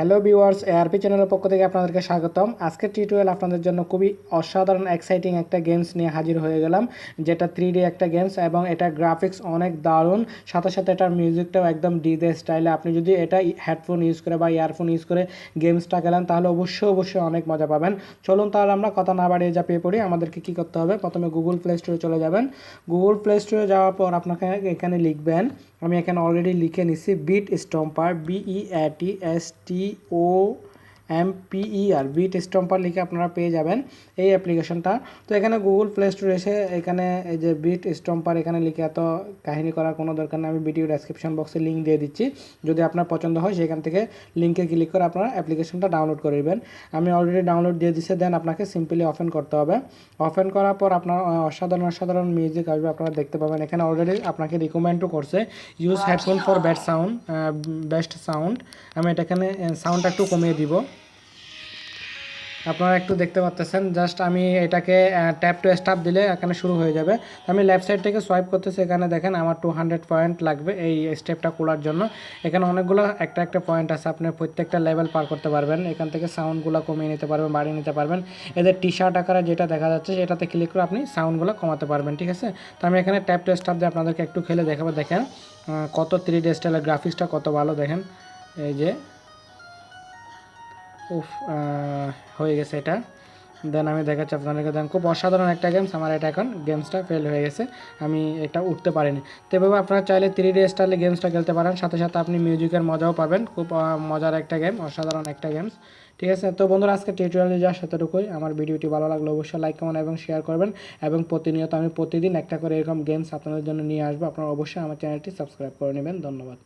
Hello viewers ARP চ্যানেলের পক্ষ থেকে আপনাদেরকে স্বাগতম। আজকে টি টিউটোরিয়াল আপনাদের জন্য খুবই অসাধারণ এক্সাইটিং একটা গেমস নিয়ে হাজির হয়ে গেলাম, যেটা থ্রি ডি একটা গেমস এবং এটা গ্রাফিক্স অনেক দারুণ। সাথে সাথে এটার মিউজিকটাও একদম ডিজে স্টাইলে আপনি যদি এটা হেডফোন ইউজ করে বা ইয়ারফোন ইউজ করে গেমসটা খেলেন, তাহলে অবশ্যই অবশ্যই অনেক মজা পাবেন। চলুন তাহলে আমরা কথা না বাড়িয়ে যা পেয়ে পড়ি, আমাদেরকে কী করতে হবে? প্রথমে গুগল প্লে স্টোরে চলে যাবেন। গুগল প্লে স্টোরে যাওয়ার পর আপনাকে এখানে লিখবেন আমি এখানে অলরেডি লিখে নিছি beat stomper B E T S T O M P E R beat stomper লিখে আপনারা পেয়ে যাবেন এই অ্যাপ্লিকেশনটা তো এখানে গুগল প্লে স্টোরে এসে এখানে এই যে বিট স্টম্পার এখানে লিখে এত কাহিনী করার কোনো দরকার নেই। আমি ভিডিও ডেসক্রিপশন বক্সে লিঙ্ক দিয়ে দিচ্ছি। যদি আপনার পছন্দ হয়, সেখান থেকে লিঙ্কে ক্লিক করে আপনারা অ্যাপ্লিকেশনটা ডাউনলোড করে নেবেন। আমি অলরেডি ডাউনলোড দিয়ে দিচ্ছি দেন আপনাকে সিম্পলি ওপেন করতে হবে। ওপেন করার পর আপনার অসাধারণ অসাধারণ মিউজিক আসবে, আপনারা দেখতে পাবেন। এখানে অলরেডি আপনাকে রিকমেন্ডও করছে। Use headphone for bad sound best sound আমি এটা এখানে সাউন্ডটা একটু কমিয়ে দিব। আপনারা একটু দেখতে পাচ্ছেন জাস্ট আমি এটাকে ট্যাপ টু স্টাপ দিলে এখানে শুরু হয়ে যাবে। আমি লেফট সাইড থেকে সোয়াইপ করতেছি, এখানে দেখেন আমার টু হান্ড্রেড পয়েন্ট লাগবে এই স্টেপটা খোলার জন্য। এখানে অনেকগুলো একটা একটা পয়েন্ট আছে, আপনি প্রত্যেকটা লেভেল পার করতে পারবেন। এখান থেকে সাউন্ডগুলো কমিয়ে নিতে পারবেন, বাড়িয়ে নিতে পারবেন। এদের টি শার্ট আকারে যেটা দেখা যাচ্ছে, সেটাতে ক্লিক করে আপনি সাউন্ডগুলো কমাতে পারবেন, ঠিক আছে? তো আমি এখানে ট্যাপ টু স্টাপ দিয়ে আপনাদেরকে একটু খেলে দেখাবো, দেখেন কত থ্রি ডি স্টাইলের গ্রাফিক্সটা কত ভালো, দেখেন। এই যে উফ হয়ে গেছে এটা। দেন আমি দেখাচ্ছি আপনাদেরকে। দেন খুব অসাধারণ একটা গেমস আমার এটা এখন গেমসটা ফেল হয়ে গেছে। আমি এটা উঠতে পারিনি। তো এভাবে আপনারা চাইলে থ্রি ডি স্টাইলে গেমসটা খেলতে পারেন। সাথে সাথে আপনি মিউজিকের মজাও পাবেন। খুব মজার একটা গেম অসাধারণ একটা গেমস ঠিক আছে? তো বন্ধুরা আজকে টিউটোরিয়ালে যাওয়ার সাথেটুকুই আমার ভিডিওটি ভালো লাগলে অবশ্যই লাইক কমেন্ট এবং শেয়ার করবেন। এবং প্রতিনিয়ত আমি প্রতিদিন একটা করে এরকম গেমস আপনাদের জন্য নিয়ে আসব। আপনারা অবশ্যই আমার চ্যানেলটি সাবস্ক্রাইব করে নেবেন। ধন্যবাদ।